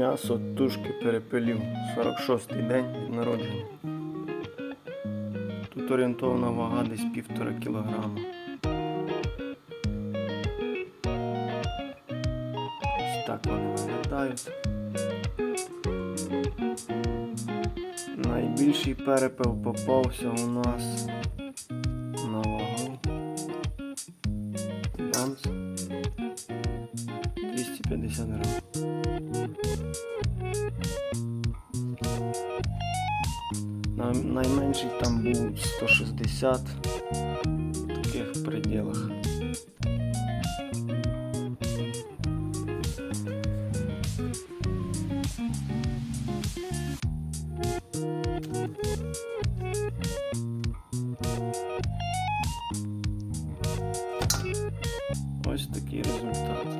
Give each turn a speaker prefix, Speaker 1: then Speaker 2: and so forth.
Speaker 1: М'ясо тушки перепелів. 46-й день народження. Тут орієнтовна вага десь півтора кілограма. Ось так вони виглядають. Найбільший перепел попався у нас на вагу. Бамс. 250 грам. Найменший там був 160 в таких пределах. Ось такий результат.